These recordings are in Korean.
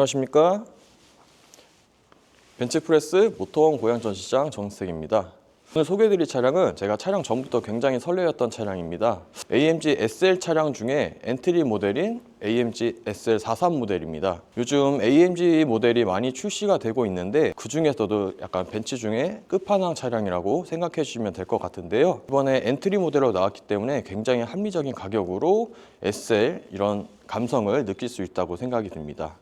안녕하십니까? 벤츠프레스 모터원 고양 전시장 정승입니다. 오늘 소개해드릴 차량은 제가 차량 전부터 굉장히 설레었던 차량입니다. AMG SL 차량 중에 엔트리 모델인 AMG SL43 모델입니다. 요즘 AMG 모델이 많이 출시가 되고 있는데 그 중에서도 약간 벤츠 중에 끝판왕 차량이라고 생각해 주시면 될 것 같은데요. 이번에 엔트리 모델로 나왔기 때문에 굉장히 합리적인 가격으로 SL 이런 감성을 느낄 수 있다고 생각이 듭니다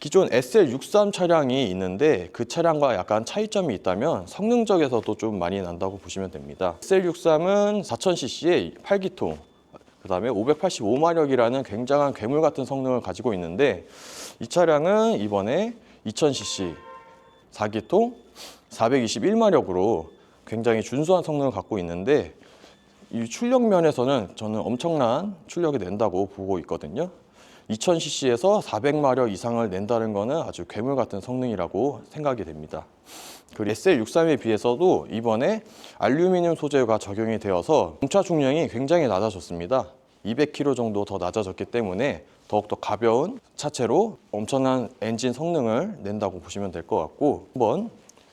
기존 SL63 차량이 있는데 그 차량과 약간 차이점이 있다면 성능적에서도 좀 많이 난다고 보시면 됩니다. SL63은 4000cc의 8기통, 그 다음에 585마력이라는 굉장한 괴물 같은 성능을 가지고 있는데 이 차량은 이번에 2000cc 4기통 421마력으로 굉장히 준수한 성능을 갖고 있는데 이 출력 면에서는 저는 엄청난 출력이 낸다고 보고 있거든요. 2000cc에서 400마력 이상을 낸다는 것은 아주 괴물 같은 성능이라고 생각이 됩니다. 그리고 SL63에 비해서도 이번에 알루미늄 소재가 적용이 되어서 공차 중량이 굉장히 낮아졌습니다. 200kg 정도 더 낮아졌기 때문에 더욱더 가벼운 차체로 엄청난 엔진 성능을 낸다고 보시면 될 것 같고 한번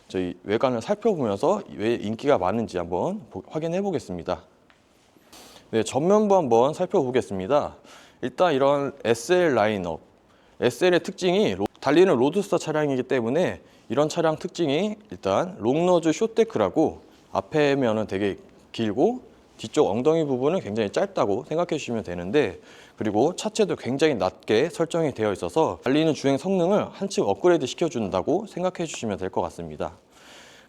저희 외관을 살펴보면서 왜 인기가 많은지 한번 보- 확인해 보겠습니다. 네, 전면부 한번 살펴보겠습니다. 일단 이런 SL 라인업, SL의 특징이 로- 달리는 로드스터 차량이기 때문에 이런 차량 특징이 일단 롱너즈 쇼데크라고 앞에 면은 되게 길고 뒤쪽 엉덩이 부분은 굉장히 짧다고 생각해 주시면 되는데 그리고 차체도 굉장히 낮게 설정이 되어 있어서 달리는 주행 성능을 한층 업그레이드 시켜준다고 생각해 주시면 될 것 같습니다.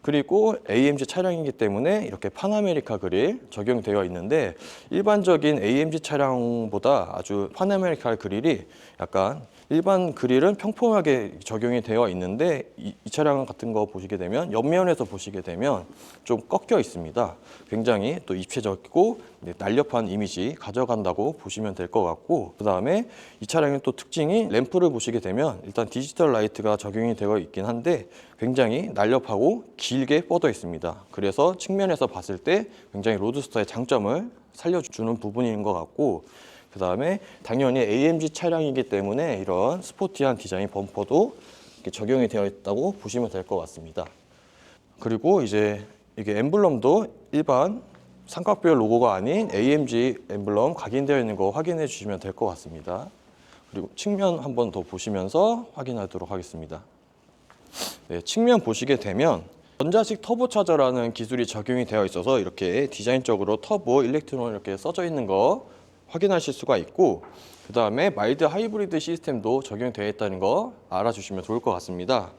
그리고 AMG 차량이기 때문에 이렇게 파나메리카 그릴 적용되어 있는데 일반적인 AMG 차량보다 아주 파나메리카 그릴이 약간 일반 그릴은 평평하게 적용이 되어 있는데 이, 이 차량 같은 거 보시게 되면 옆면에서 보시게 되면 좀 꺾여 있습니다. 굉장히 또 입체적이고 네, 날렵한 이미지 가져간다고 보시면 될 것 같고 그 다음에 이 차량의 또 특징이 램프를 보시게 되면 일단 디지털 라이트가 적용이 되어 있긴 한데 굉장히 날렵하고 길게 뻗어 있습니다. 그래서 측면에서 봤을 때 굉장히 로드스터의 장점을 살려주는 부분인 것 같고 그 다음에 당연히 AMG 차량이기 때문에 이런 스포티한 디자인 범퍼도 적용이 되어 있다고 보시면 될 것 같습니다. 그리고 이제 이게 엠블럼도 일반 삼각별 로고가 아닌 AMG 엠블럼 각인되어 있는 거 확인해 주시면 될 것 같습니다. 그리고 측면 한 번 더 보시면서 확인하도록 하겠습니다. 네, 측면 보시게 되면 전자식 터보 차저라는 기술이 적용이 되어 있어서 이렇게 디자인적으로 터보 일렉트론 이렇게 써져 있는 거 확인하실 수가 있고 그 다음에 마일드 하이브리드 시스템도 적용되어 있다는 거 알아주시면 좋을 것 같습니다.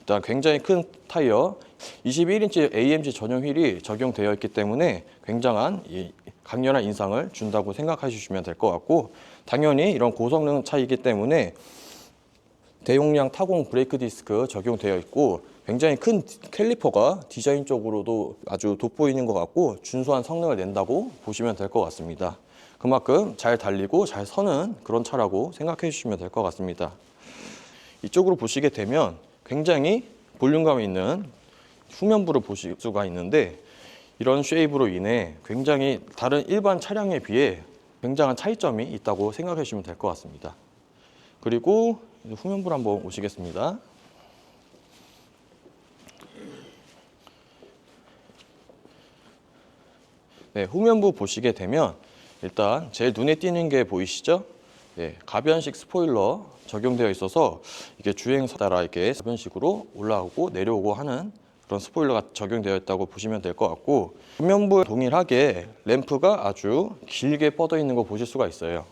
일단 굉장히 큰 타이어 21인치 AMG 전용 휠이 적용되어 있기 때문에 굉장한 이 강렬한 인상을 준다고 생각해 주시면 될 것 같고 당연히 이런 고성능 차이기 때문에 대용량 타공 브레이크 디스크 적용되어 있고 굉장히 큰 캘리퍼가 디자인적으로도 아주 돋보이는 것 같고 준수한 성능을 낸다고 보시면 될 것 같습니다. 그만큼 잘 달리고 잘 서는 그런 차라고 생각해 주시면 될 것 같습니다. 이쪽으로 보시게 되면 굉장히 볼륨감 있는 후면부를 보실 수가 있는데 이런 쉐입으로 인해 굉장히 다른 일반 차량에 비해 굉장한 차이점이 있다고 생각해 주시면 될 것 같습니다. 그리고 후면부를 한번 오시겠습니다. 네, 후면부 보시게 되면 일단 제일 눈에 띄는 게 보이시죠? 네, 가변식 스포일러 적용되어 있어서 이게 주행사 따라 이렇게 가변식으로 올라오고 내려오고 하는 그런 스포일러가 적용되어 있다고 보시면 될 것 같고 후면부 동일하게 램프가 아주 길게 뻗어 있는 거 보실 수가 있어요.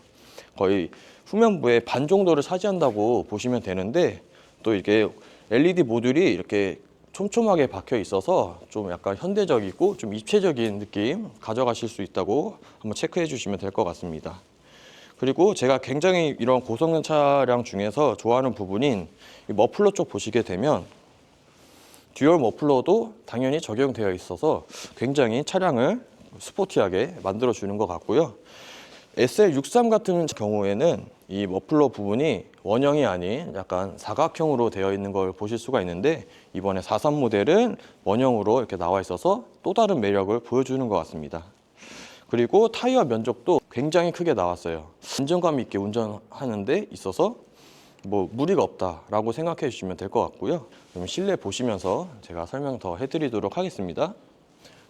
거의 후면부의 반 정도를 차지한다고 보시면 되는데 또 이게 LED 모듈이 이렇게 촘촘하게 박혀 있어서 좀 약간 현대적이고 좀 입체적인 느낌 가져가실 수 있다고 한번 체크해 주시면 될 것 같습니다. 그리고 제가 굉장히 이런 고성능 차량 중에서 좋아하는 부분인 이 머플러 쪽 보시게 되면 듀얼 머플러도 당연히 적용되어 있어서 굉장히 차량을 스포티하게 만들어 주는 것 같고요. SL63 같은 경우에는 이 머플러 부분이 원형이 아닌 약간 사각형으로 되어 있는 걸 보실 수가 있는데 이번에 43 모델은 원형으로 이렇게 나와 있어서 또 다른 매력을 보여주는 것 같습니다. 그리고 타이어 면적도 굉장히 크게 나왔어요. 안정감 있게 운전하는 데 있어서 뭐 무리가 없다라고 생각해 주시면 될 것 같고요. 그럼 실내 보시면서 제가 설명 더 해드리도록 하겠습니다.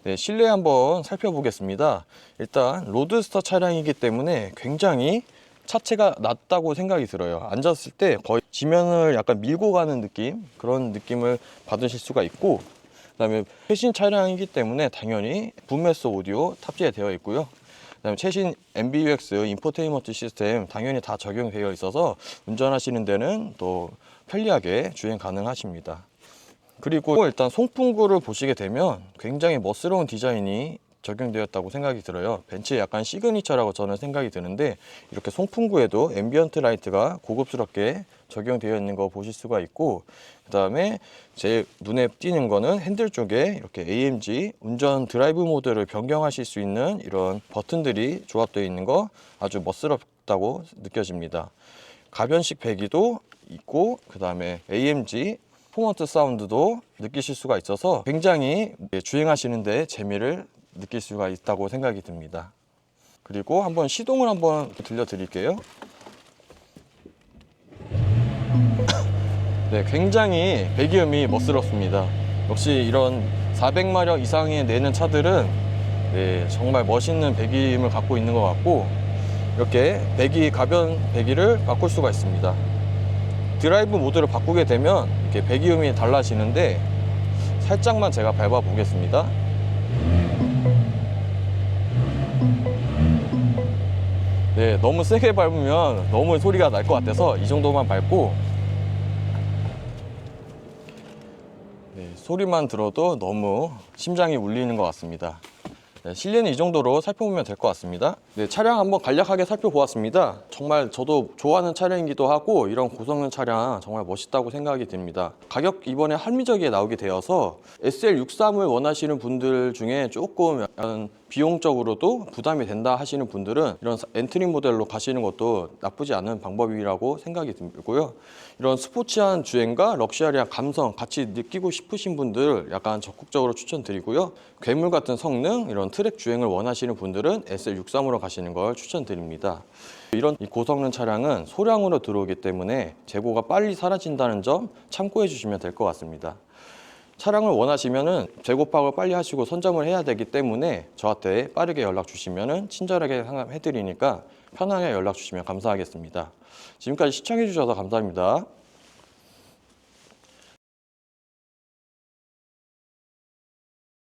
네, 실내 한번 살펴보겠습니다. 일단 로드스터 차량이기 때문에 굉장히 차체가 낮다고 생각이 들어요. 앉았을 때 거의 지면을 약간 밀고 가는 느낌 그런 느낌을 받으실 수가 있고 그다음에 최신 차량이기 때문에 당연히 붐메스 오디오 탑재되어 있고요. 그다음에 최신 MBUX 인포테인먼트 시스템 당연히 다 적용되어 있어서 운전하시는 데는 또 편리하게 주행 가능하십니다. 그리고 일단 송풍구를 보시게 되면 굉장히 멋스러운 디자인이 적용되었다고 생각이 들어요. 벤츠의 약간 시그니처라고 저는 생각이 드는데 이렇게 송풍구에도 앰비언트 라이트가 고급스럽게 적용되어 있는 거 보실 수가 있고 그 다음에 제 눈에 띄는 거는 핸들 쪽에 이렇게 AMG 운전 드라이브 모드를 변경하실 수 있는 이런 버튼들이 조합되어 있는 거 아주 멋스럽다고 느껴집니다. 가변식 배기도 있고 그 다음에 AMG 퍼포먼트 사운드도 느끼실 수가 있어서 굉장히 주행하시는데 재미를 느낄 수가 있다고 생각이 듭니다. 그리고 한번 시동을 한번 들려드릴게요. 네, 굉장히 배기음이 멋스럽습니다. 역시 이런 400마력 이상에 내는 차들은 네, 정말 멋있는 배기음을 갖고 있는 것 같고 이렇게 배기 가변 배기를 바꿀 수가 있습니다. 드라이브 모드를 바꾸게 되면 이렇게 배기음이 달라지는데 살짝만 제가 밟아 보겠습니다. 네, 너무 세게 밟으면 너무 소리가 날 것 같아서 이 정도만 밟고 네, 소리만 들어도 너무 심장이 울리는 것 같습니다. 네, 실내는 이 정도로 살펴보면 될 것 같습니다. 네, 차량 한번 간략하게 살펴보았습니다. 정말 저도 좋아하는 차량이기도 하고 이런 고성능 차량 정말 멋있다고 생각이 듭니다. 가격 이번에 합리적이게 나오게 되어서 SL63을 원하시는 분들 중에 조금 비용적으로도 부담이 된다 하시는 분들은 이런 엔트리 모델로 가시는 것도 나쁘지 않은 방법이라고 생각이 들고요. 이런 스포츠한 주행과 럭셔리한 감성 같이 느끼고 싶으신 분들 약간 적극적으로 추천드리고요. 괴물 같은 성능, 이런 트랙 주행을 원하시는 분들은 SL63으로 가시는 걸 추천드립니다. 이런 이 고성능 차량은 소량으로 들어오기 때문에 재고가 빨리 사라진다는 점 참고해 주시면 될 것 같습니다. 차량을 원하시면은 재고 파악을 빨리 하시고 선점을 해야 되기 때문에 저한테 빠르게 연락 주시면은 친절하게 상담해 드리니까 편하게 연락 주시면 감사하겠습니다. 지금까지 시청해 주셔서 감사합니다.